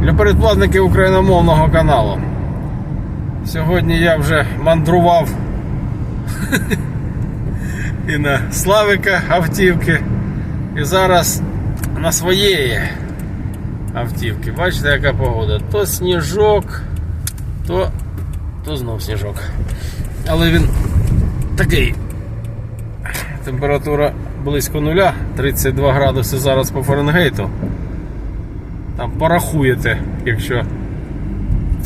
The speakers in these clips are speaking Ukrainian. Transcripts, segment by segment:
для передплатників україномовного каналу. Сьогодні я вже мандрував і на Славика автівки, і зараз на своєї автівки. Бачите, яка погода? То сніжок, то, то знов сніжок. Але він такий. Температура близько нуля, 32 градуси зараз по Фаренгейту. Там порахуєте, якщо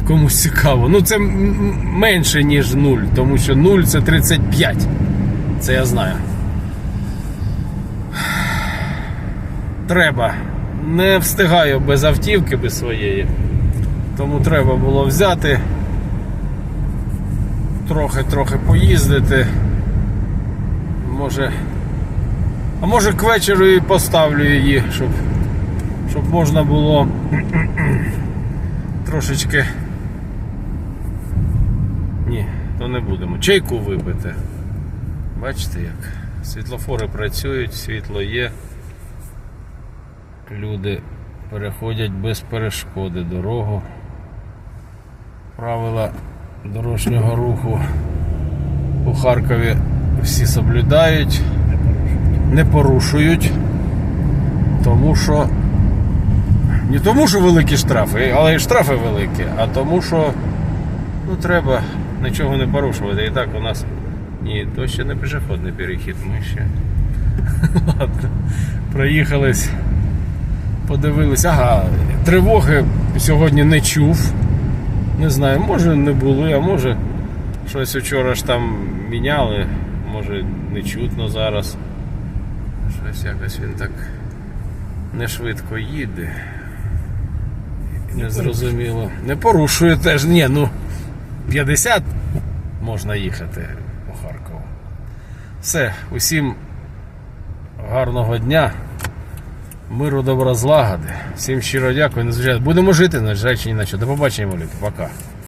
комусь цікаво. Ну це менше, ніж 0, тому що 0 це 35. Це я знаю. Треба. Не встигаю без автівки без своєї. Тому треба було взяти. Трохи-трохи поїздити. Може. А може к вечору і поставлю її, щоб, щоб можна було трошечки. Ні, то не будемо. Чайку випити. Бачите як? Світлофори працюють, світло є. Люди переходять без перешкоди дорогу. Правила дорожнього руху у Харкові всі соблюдають, не порушують, тому що не тому, що великі штрафи, але і штрафи великі, а тому, що ну, треба нічого не порушувати. І так у нас ні, то ще не пішохідний перехід, ми ще. Ладно, проїхались, подивились. Ага, тривоги сьогодні не чув. Не знаю, може не були, а може щось вчора ж там міняли, може не чутно зараз. Щось якось він так не швидко їде. Не зрозуміло. Не порушує теж. Ні, ну 50 можна їхати по Харкову. Все, усім гарного дня. Миру, добра, злагоди. Всім щиро дякую. Незвичайно. Будемо жити, незважаючи ні на що. До побачення, малюки. Пока.